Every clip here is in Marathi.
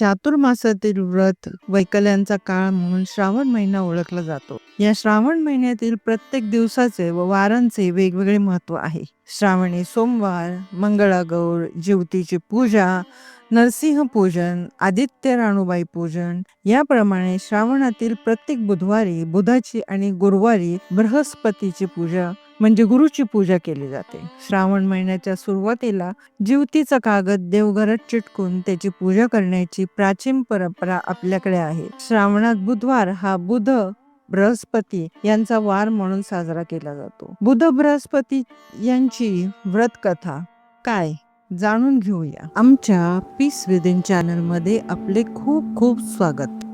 चातुर्मासातील व्रत वैकल्यांचा काळ म्हणून श्रावण महिना ओळखला जातो. या श्रावण महिन्यातील प्रत्येक दिवसाचे व वारांचे वेगवेगळे महत्त्व आहे. श्रावणी सोमवार मंगळागौर ज्योतीची पूजा नरसिंह पूजन आदित्य राणूबाई पूजन. याप्रमाणे श्रावणातील प्रत्येक बुधवारी बुधाची आणि गुरुवारी बृहस्पतीची पूजा म्हणजे गुरुची पूजा केली जाते. श्रावण महिन्याच्या सुरुवातीला जीवतीचा कागद देवघरात चिटकून त्याची पूजा करण्याची प्राचीन परंपरा आपल्याकडे आहे. श्रावणात बुधवार हा बुध बृहस्पती यांचा वार म्हणून साजरा केला जातो. बुध बृहस्पती यांची व्रत कथा काय? जाणून घेऊया. आमच्या पीस विदिन चॅनलमध्ये आपले खूप खूप स्वागत.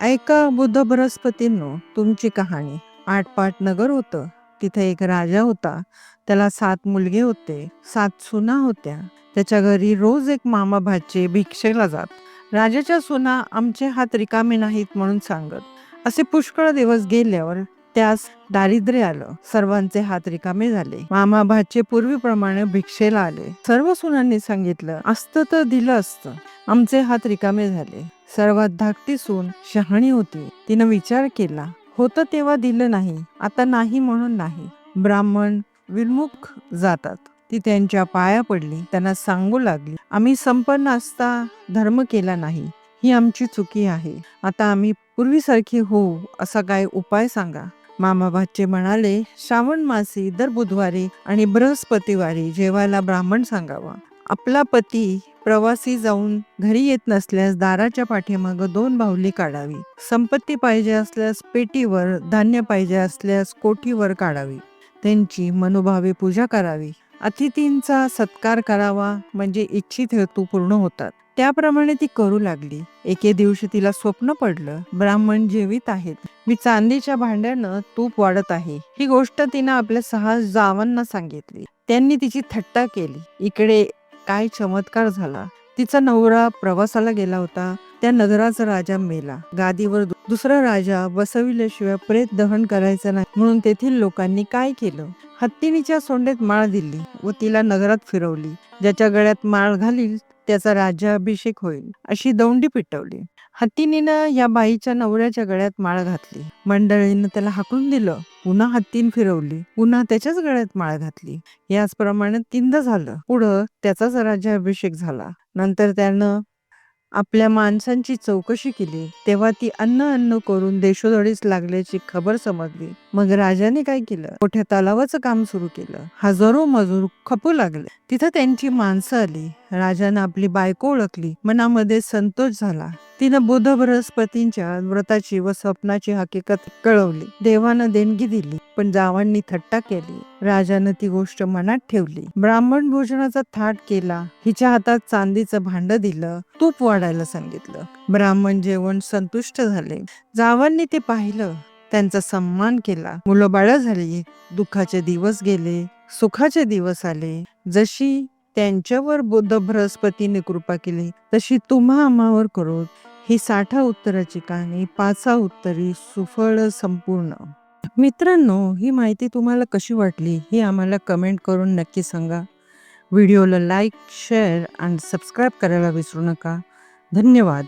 ऐका बुध बृहस्पतींनो तुमची कहाणी. आटपाट नगर होतं. तिथे एक राजा होता. त्याला सात मुलगे होते सात सुना होत्या. त्याच्या घरी रोज एक मामा भाचे भिक्षेला जात. राजाच्या सुना आमचे हात रिकामे नाहीत म्हणून सांगत. असे पुष्कळ दिवस गेल्यावर त्यास दारिद्र्य आलं. सर्वांचे हात रिकामे झाले. मामा भाचे पूर्वीप्रमाणे भिक्षेला आले. सर्व सुनांनी सांगितलं असतं तर दिलं असतं. आमचे हात रिकामे झाले. सर्वात धाकटी सून शहाणी होती. तिनं विचार केला होतं तेव्हा दिलं नाही. आता नाही म्हणून नाही. ब्राह्मण विमुख जातात. ती त्यांच्या पाया पडली. त्यांना सांगू लागली आम्ही संपन्न असता धर्म केला नाही. ही आमची चुकी आहे. आता आम्ही पूर्वीसारखी होऊ असा काय उपाय सांगा. मामा भाचे म्हणाले श्रावण मासी दर बुधवारी आणि बृहस्पतिवारी जेवायला ब्राह्मण सांगावा. आपला पती प्रवासी जाऊन घरी येत नसल्यास दाराच्या पाठीमागं दोन बाहुली काढावी. संपत्ती पाहिजे असल्यास पेटीवर धान्य पाहिजे असल्यास कोठीवर काढावी. त्यांची मनोभावे पूजा करावी. अतिथींचा सत्कार करावा म्हणजे इच्छित हेतू पूर्ण होतात. त्याप्रमाणे ती करू लागली. एके दिवशी तिला स्वप्न पडलं ब्राह्मण जेवित आहेत. मी चांदीच्या भांड्यानं तूप वाढत आहे. ही गोष्ट तिनं आपल्या सहा जावांना सांगितली. त्यांनी तिची थट्टा केली. इकडे काय चमत्कार झाला. तिचा नवरा प्रवासाला गेला होता. त्या नगराचा राजा मेला. गादीवर दुसरा राजा बसविल्याशिवाय प्रेत दहन करायचं नाही म्हणून तेथील लोकांनी काय केलं? हत्तीनीच्या सोंडेत माळ दिली व तिला नगरात फिरवली. ज्याच्या गळ्यात माळ घालील त्याचा राज्याभिषेक होईल अशी दौंडी पिटवली. हत्तीनीनं या बाईच्या नवऱ्याच्या गळ्यात माळ घातली. मंडळीनं त्याला हाकून दिलं. पुन्हा हत्तीन फिरवली. पुन्हा त्याच्याच गळ्यात माळ घातली. याचप्रमाणे तीनदा झालं. पुढं त्याचाच राज्याभिषेक झाला. नंतर त्यानं आपल्या माणसांची चौकशी केली तेव्हा ती अन्न अन्न करून देशोधडीस लागल्याची खबर समजली. मग राजाने काय केलं? मोठ्या तलावाचं काम सुरू केलं. हजारो मजूर खपू लागले. तिथं त्यांची माणसं आली. राजानं आपली बायको ओळखली. मनामध्ये संतोष झाला. तिनं बुध बृहस्पतींच्या व्रताची व स्वप्नाची हकीकत कळवली. देवानं देणगी दिली. पण जावांनी थट्टा केली. राजानं ती गोष्ट मनात ठेवली. ब्राह्मण भोजनाचा थाट केला. हिच्या हातात चांदीचं भांड दिलं. तूप वाढायला सांगितलं. ब्राह्मण जेवण संतुष्ट झाले. जावांनी ते पाहिलं. त्यांचा सन्मान केला. मुलं बाळ झाली. दुःखाचे दिवस गेले. सुखाचे दिवस आले. जशी त्यांच्यावर बुद्ध बृहस्पतीने कृपा केली तशी तुम्हा आम्हावर करो. ही साठा उत्तराची कहाणी पाचा उत्तरी सुफळ संपूर्ण. मित्रांनो ही माहिती तुम्हाला कशी वाटली ही आम्हाला कमेंट करून नक्की सांगा. व्हिडिओला लाईक शेअर आणि सबस्क्राईब करायला विसरू नका. धन्यवाद.